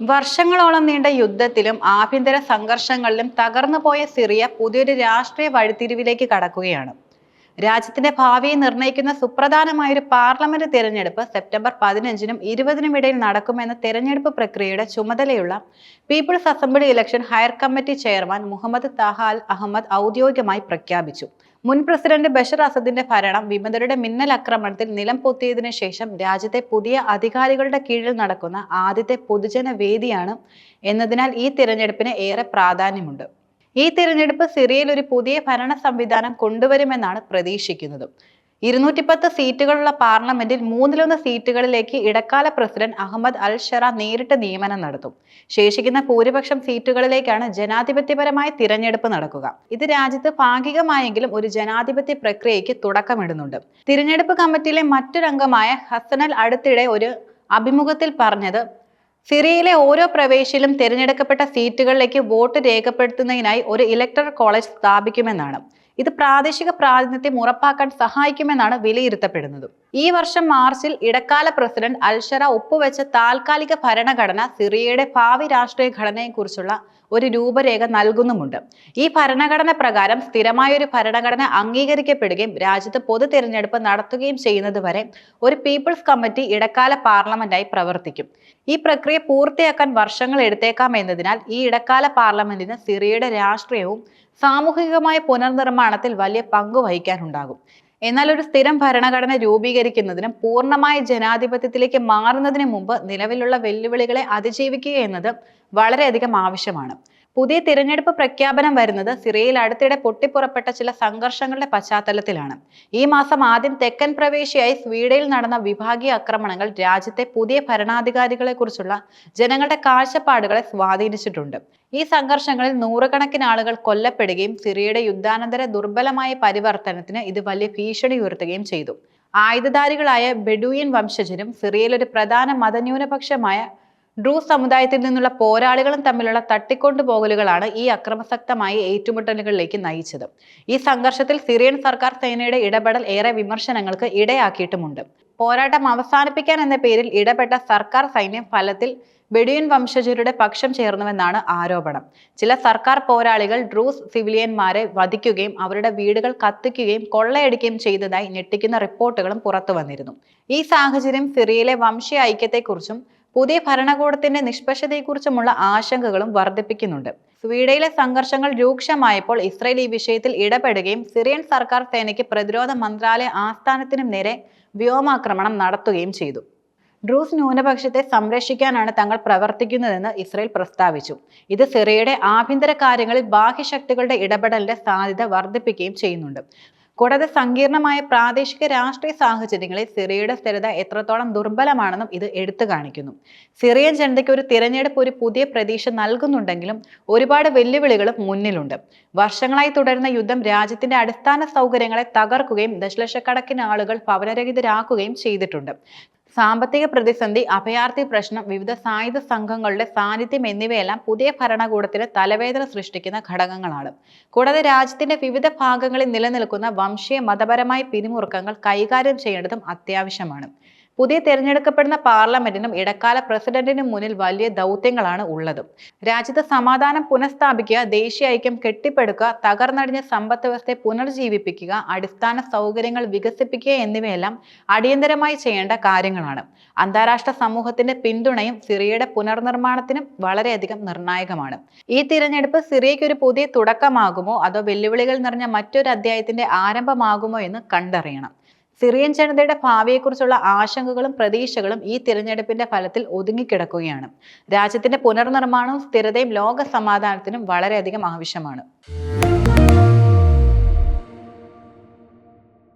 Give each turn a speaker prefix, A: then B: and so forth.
A: വർഷങ്ങളോളം നീണ്ട യുദ്ധത്തിലും ആഭ്യന്തര സംഘർഷങ്ങളിലും തകർന്നുപോയ സിറിയ പുതിയൊരു രാഷ്ട്രീയ വഴിത്തിരിവിലേക്ക് കടക്കുകയാണ്. രാജ്യത്തിന്റെ ഭാവിയെ നിർണയിക്കുന്ന സുപ്രധാനമായ ഒരു പാർലമെന്റ് തിരഞ്ഞെടുപ്പ് സെപ്റ്റംബർ പതിനഞ്ചിനും ഇരുപതിനും ഇടയിൽ നടക്കുമെന്ന തിരഞ്ഞെടുപ്പ് പ്രക്രിയയുടെ ചുമതലയുള്ള people's assembly election higher committee chairman Muhammad Taha al Ahmad ഔദ്യോഗികമായി പ്രഖ്യാപിച്ചു. മുൻ പ്രസിഡന്റ് ബഷർ അസദിന്റെ ഭരണം വിമതരുടെ മിന്നൽ ആക്രമണത്തിൽ നിലം പൊത്തിയതിനു ശേഷം രാജ്യത്തെ പുതിയ അധികാരികളുടെ കീഴിൽ നടക്കുന്ന ആദ്യത്തെ പൊതുജന വേദിയാണ് എന്നതിനാൽ ഈ തിരഞ്ഞെടുപ്പിന് ഏറെ പ്രാധാന്യമുണ്ട്. ഈ തിരഞ്ഞെടുപ്പ് സിറിയയിൽ ഒരു പുതിയ ഭരണ സംവിധാനം കൊണ്ടുവരുമെന്നാണ് പ്രതീക്ഷിക്കുന്നത്. ഇരുന്നൂറ്റിപ്പത്ത് സീറ്റുകളുള്ള പാർലമെന്റിൽ മൂന്നിലൊന്ന് സീറ്റുകളിലേക്ക് ഇടക്കാല പ്രസിഡന്റ് അഹമ്മദ് അൽ ഷറ നേരിട്ട് നിയമനം നടത്തും. ശേഷിക്കുന്ന ഭൂരിപക്ഷം സീറ്റുകളിലേക്കാണ് ജനാധിപത്യപരമായ തിരഞ്ഞെടുപ്പ് നടക്കുക. ഇത് രാജ്യത്ത് ഭാഗികമായെങ്കിലും ഒരു ജനാധിപത്യ പ്രക്രിയയ്ക്ക് തുടക്കമിടുന്നുണ്ട്. തിരഞ്ഞെടുപ്പ് കമ്മിറ്റിയിലെ മറ്റൊരംഗമായ ഹസനൽ അടുത്തിടെ ഒരു അഭിമുഖത്തിൽ പറഞ്ഞത് സിറിയയിലെ ഓരോ പ്രവേശിയിലും തിരഞ്ഞെടുക്കപ്പെട്ട സീറ്റുകളിലേക്ക് വോട്ട് രേഖപ്പെടുത്തുന്നതിനായി ഒരു ഇലക്ടറൽ കോളേജ് സ്ഥാപിക്കുമെന്നാണ്. ഇത് പ്രാദേശിക പ്രാതിനിധ്യം ഉറപ്പാക്കാൻ സഹായിക്കുമെന്നാണ് വിലയിരുത്തപ്പെടുന്നത്. ഈ വർഷം മാർച്ചിൽ ഇടക്കാല പ്രസിഡന്റ് അൽഷറ ഒപ്പുവെച്ച താൽക്കാലിക ഭരണഘടന സിറിയയുടെ ഭാവി രാഷ്ട്രീയ ഘടനയെക്കുറിച്ചുള്ള ഒരു രൂപരേഖ നൽകുന്നുമുണ്ട്. ഈ ഭരണഘടന പ്രകാരം സ്ഥിരമായ ഒരു ഭരണഘടന അംഗീകരിക്കപ്പെടുകയും രാജ്യത്ത് പൊതു തിരഞ്ഞെടുപ്പ് നടത്തുകയും ചെയ്യുന്നതുവരെ ഒരു പീപ്പിൾസ് കമ്മിറ്റി ഇടക്കാല പാർലമെന്റായി പ്രവർത്തിക്കും. ഈ പ്രക്രിയ പൂർത്തിയാക്കാൻ വർഷങ്ങൾ എടുത്തേക്കാം എന്നതിനാൽ ഈ ഇടക്കാല പാർലമെന്റിന് സിറിയയുടെ രാഷ്ട്രീയവും സാമൂഹികമായ പുനർനിർമ്മാണത്തിൽ വലിയ പങ്ക് വഹിക്കാനുണ്ടാകും. എന്നാൽ ഒരു സ്ഥിരം ഭരണഘടന രൂപീകരിക്കുന്നതിനും പൂർണമായ ജനാധിപത്യത്തിലേക്ക് മാറുന്നതിന് മുമ്പ് നിലവിലുള്ള വെല്ലുവിളികളെ അതിജീവിക്കുക എന്നത് വളരെയധികം ആവശ്യമാണ്. പുതിയ തിരഞ്ഞെടുപ്പ് പ്രഖ്യാപനം വരുന്നത് സിറിയയിൽ അടുത്തിടെ പൊട്ടിപ്പുറപ്പെട്ട ചില സംഘർഷങ്ങളുടെ പശ്ചാത്തലത്തിലാണ്. ഈ മാസം ആദ്യം തെക്കൻ പ്രവേശിയായി സ്വീഡയിൽ നടന്ന വിഭാഗീയ ആക്രമണങ്ങൾ രാജ്യത്തെ പുതിയ ഭരണാധികാരികളെ കുറിച്ചുള്ള ജനങ്ങളുടെ കാഴ്ചപ്പാടുകളെ സ്വാധീനിച്ചിട്ടുണ്ട്. ഈ സംഘർഷങ്ങളിൽ നൂറുകണക്കിന് ആളുകൾ കൊല്ലപ്പെടുകയും സിറിയയുടെ യുദ്ധാനന്തര ദുർബലമായ പരിവർത്തനത്തിന് ഇത് വലിയ ഭീഷണി ഉയർത്തുകയും ചെയ്തു. ആയുധധാരികളായ ബെഡൂയിൻ വംശജരും സിറിയയിൽ ഒരു പ്രധാന മതന്യൂനപക്ഷമായ ഡ്രൂ സമുദായത്തിൽ നിന്നുള്ള പോരാളികളും തമ്മിലുള്ള തട്ടിക്കൊണ്ടുപോകലുകളാണ് ഈ അക്രമസക്തമായ ഏറ്റുമുട്ടലുകളിലേക്ക് നയിച്ചത്. ഈ സംഘർഷത്തിൽ സിറിയൻ സർക്കാർ സേനയുടെ ഇടപെടൽ ഏറെ വിമർശനങ്ങൾക്ക് ഇടയാക്കിയിട്ടുമുണ്ട്. പോരാട്ടം അവസാനിപ്പിക്കാൻ എന്ന പേരിൽ ഇടപെട്ട സർക്കാർ സൈന്യം ഫലത്തിൽ ബെഡിയൻ വംശജരുടെ പക്ഷം ചേർന്നുവെന്നാണ് ആരോപണം. ചില സർക്കാർ പോരാളികൾ ഡ്രൂസ് സിവിലിയന്മാരെ വധിക്കുകയും അവരുടെ വീടുകൾ കത്തിക്കുകയും കൊള്ളയടിക്കുകയും ചെയ്തതായി ഞെട്ടിക്കുന്ന റിപ്പോർട്ടുകളും പുറത്തു വന്നിരുന്നു ഈ സാഹചര്യം സിറിയയിലെ വംശീയ ഐക്യത്തെക്കുറിച്ചും പുതിയ ഭരണകൂടത്തിന്റെ നിഷ്പക്ഷതയെക്കുറിച്ചുമുള്ള ആശങ്കകളും വർദ്ധിപ്പിക്കുന്നുണ്ട്. സ്വീഡയിലെ സംഘർഷങ്ങൾ രൂക്ഷമായപ്പോൾ ഇസ്രയേൽ ഈ വിഷയത്തിൽ ഇടപെടുകയും സിറിയൻ സർക്കാർ സേനയ്ക്ക് പ്രതിരോധ മന്ത്രാലയ ആസ്ഥാനത്തിനും നേരെ വ്യോമാക്രമണം നടത്തുകയും ചെയ്തു. ഡ്രൂസ് ന്യൂനപക്ഷത്തെ സംരക്ഷിക്കാനാണ് തങ്ങൾ പ്രവർത്തിക്കുന്നതെന്ന് ഇസ്രയേൽ പ്രസ്താവിച്ചു. ഇത് സിറിയയുടെ ആഭ്യന്തര കാര്യങ്ങളിൽ ബാഹ്യശക്തികളുടെ ഇടപെടലിന്റെ സാധ്യത വർദ്ധിപ്പിക്കുകയും ചെയ്യുന്നുണ്ട്. കൂടാതെ സങ്കീർണമായ പ്രാദേശിക രാഷ്ട്രീയ സാഹചര്യങ്ങളിൽ സിറിയയുടെ സ്ഥിരത എത്രത്തോളം ദുർബലമാണെന്നും ഇത് എടുത്തു കാണിക്കുന്നു. സിറിയൻ ജനതയ്ക്ക് ഒരു തിരഞ്ഞെടുപ്പ് ഒരു പുതിയ പ്രതീക്ഷ നൽകുന്നുണ്ടെങ്കിലും ഒരുപാട് വെല്ലുവിളികളും മുന്നിലുണ്ട്. വർഷങ്ങളായി തുടരുന്ന യുദ്ധം രാജ്യത്തിന്റെ അടിസ്ഥാന സൗകര്യങ്ങളെ തകർക്കുകയും ദശലക്ഷക്കണക്കിന് ആളുകൾ ഭവനരഹിതരാക്കുകയും ചെയ്തിട്ടുണ്ട്. സാമ്പത്തിക പ്രതിസന്ധി അഭയാർത്ഥി പ്രശ്നം വിവിധ സായുധ സംഘങ്ങളുടെ സാന്നിധ്യം എന്നിവയെല്ലാം പുതിയ ഭരണകൂടത്തിന് തലവേദന സൃഷ്ടിക്കുന്ന ഘടകങ്ങളാണ്. കൂടാതെ രാജ്യത്തിന്റെ വിവിധ ഭാഗങ്ങളിൽ നിലനിൽക്കുന്ന വംശീയ മതപരമായ പിരിമുറുക്കങ്ങൾ കൈകാര്യം ചെയ്യേണ്ടതും അത്യാവശ്യമാണ്. പുതിയ തെരഞ്ഞെടുക്കപ്പെടുന്ന പാർലമെന്റിനും ഇടക്കാല പ്രസിഡന്റിനും മുന്നിൽ വലിയ ദൗത്യങ്ങളാണ് ഉള്ളത്. രാജ്യത്ത് സമാധാനം പുനഃസ്ഥാപിക്കുക ദേശീയ ഐക്യം കെട്ടിപ്പടുക്കുക തകർന്നടിഞ്ഞ സമ്പദ് വ്യവസ്ഥയെ പുനർജീവിപ്പിക്കുക അടിസ്ഥാന സൗകര്യങ്ങൾ വികസിപ്പിക്കുക എന്നിവയെല്ലാം അടിയന്തരമായി ചെയ്യേണ്ട കാര്യങ്ങളാണ്. അന്താരാഷ്ട്ര സമൂഹത്തിന്റെ പിന്തുണയും സിറിയയുടെ പുനർനിർമ്മാണത്തിനും വളരെയധികം നിർണായകമാണ്. ഈ തിരഞ്ഞെടുപ്പ് സിറിയയ്ക്ക് ഒരു പുതിയ തുടക്കമാകുമോ അതോ വെല്ലുവിളികൾ നിറഞ്ഞ മറ്റൊരു അധ്യായത്തിന്റെ ആരംഭമാകുമോ എന്ന് കണ്ടറിയണം. സിറിയൻ ജനതയുടെ ഭാവിയെക്കുറിച്ചുള്ള ആശങ്കകളും പ്രതീക്ഷകളും ഈ തിരഞ്ഞെടുപ്പിന്റെ ഫലത്തിൽ ഒതുങ്ങിക്കിടക്കുകയാണ്. രാജ്യത്തിന്റെ പുനർനിർമ്മാണവും സ്ഥിരതയും ലോക സമാധാനത്തിനും വളരെയധികം ആവശ്യമാണ്.